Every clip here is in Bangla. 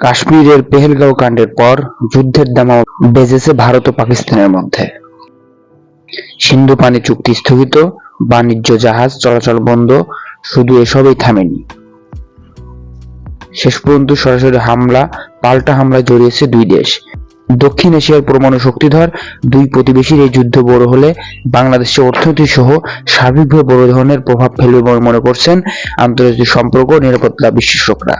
কাশ্মীরের পেহেলগাঁও কাণ্ডের পর যুদ্ধের দামাও বেজেছে ভারত ও পাকিস্তানের মধ্যে। সিন্ধু পানি চুক্তি স্থগিত, বাণিজ্য জাহাজ চলাচল বন্ধ, শুধু এসবই থামেনি। শেষ পর্যন্ত সরাসরি হামলা, পাল্টা হামলায় জড়িয়েছে দুই দেশ। দক্ষিণ এশিয়ার পরমাণু শক্তিধর দুই প্রতিবেশীর এই যুদ্ধ বড় হলে বাংলাদেশের অর্থনীতি সহ সার্বিকভাবে বড় ধরনের প্রভাব ফেলবে বলে মনে করছেন আন্তর্জাতিক সম্পর্ক নিরাপত্তা বিশ্লেষকরা।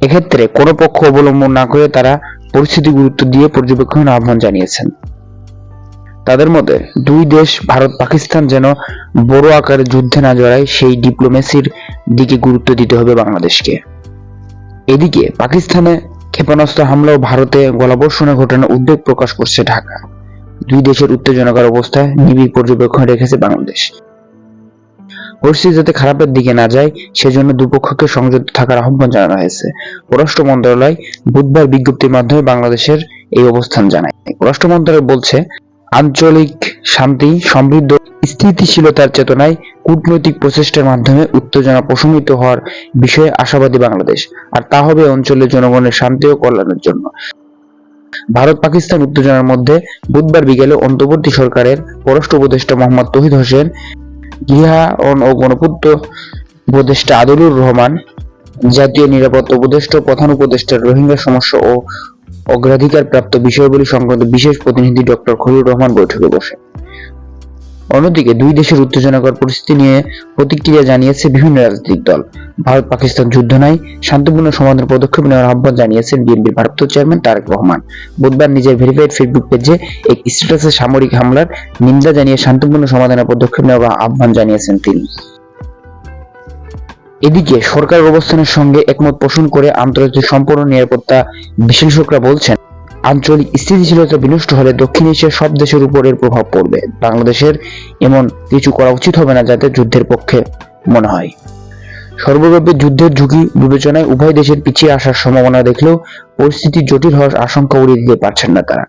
এক্ষেত্রে কোনো পক্ষ অবলম্বন না করে তারা পরিস্থিতি গুরুত্ব দিয়ে পর্যবেক্ষণের আহ্বান জানিয়েছেন। তাদের মতে, দুই দেশ, ভারত, পাকিস্তান যেন বড় আকারে যুদ্ধে না জড়ায়, সেই ডিপ্লোমেসির দিকে গুরুত্ব দিতে হবে বাংলাদেশকে। এদিকে পাকিস্তানে ক্ষেপণাস্ত্র হামলা ও ভারতে গোলাবর্ষণের ঘটনায় উদ্বেগ প্রকাশ করছে ঢাকা। দুই দেশের উত্তেজনাকর অবস্থায় নিবিড় পর্যবেক্ষণ রেখেছে বাংলাদেশ। পরিস্থিতি যাতে খারাপের দিকে না যায়, সেজন্য দুপক্ষকে সংযত থাকার আহ্বান জানানো হয়েছে। পররাষ্ট্র মন্ত্রণালয় বুধবার বিজ্ঞপ্তির মাধ্যমে বাংলাদেশের এই অবস্থান জানায়। পররাষ্ট্র মন্ত্রণালয় বলছে, আঞ্চলিক শান্তি, সমৃদ্ধ, স্থিতিশীলতার চেতনায় কূটনৈতিক প্রচেষ্টার মাধ্যমে উত্তেজনা প্রশমিত হওয়ার বিষয়ে আশাবাদী বাংলাদেশ। আর তা হবে অঞ্চলের জনগণের শান্তি ও কল্যাণের জন্য। ভারত পাকিস্তান উত্তেজনার মধ্যে বুধবার বিকেলে অন্তর্বর্তী সরকারের পররাষ্ট্র উপদেষ্টা মোহাম্মদ তহিদ হোসেন ও গণপূর্ত উপদেষ্টা আদরুর রহমান, জাতীয় নিরাপত্তা উপদেষ্টা, প্রধান উপদেষ্টা রোহিঙ্গা সমস্যা ও অগ্রাধিকার প্রাপ্ত বিষয়গুলি সংক্রান্ত বিশেষ প্রতিনিধি ডক্টর খলিউর রহমান বৈঠকে বসে অন্যদিকে দুই দেশের উত্তেজনাকর পরিস্থিতি নিয়ে প্রতিক্রিয়া জানিয়েছে বিভিন্ন রাজনৈতিক দল। ভারত পাকিস্তান যুদ্ধ নাই, শান্তিপূর্ণ সমাধানের পদক্ষেপ নেওয়ার আহ্বান জানিয়েছেন বিএনপির ভারপ্রাপ্ত চেয়ারম্যান তারেক রহমান। বুধবার নিজের ভেরিফাইড ফেসবুক পেজে এক স্ট্যাটাসে সামরিক হামলার নিন্দা জানিয়ে শান্তিপূর্ণ সমাধানের পদক্ষেপ নেওয়ার আহ্বান জানিয়েছেন তিনি। এদিকে সরকার অবস্থানের সঙ্গে একমত পোষণ করে আন্তর্জাতিক সম্পূর্ণ নিরাপত্তা বিশ্লেষকরা বলছেন আঞ্চলিক স্থিতিশীলতা বিনষ্ট হলে দক্ষিণ এশিয়ার সব দেশের উপর এর প্রভাব পড়বে। বাংলাদেশের এমন কিছু করা উচিত হবে না যাতে যুদ্ধের পক্ষে মনে হয়। সর্বব্যাপী যুদ্ধের ঝুঁকি বিবেচনায় উভয় দেশের পিছিয়ে আসার সম্ভাবনা দেখলেও পরিস্থিতি জটিল হওয়ার আশঙ্কা উড়িয়ে দিতে পারছেন না তারা।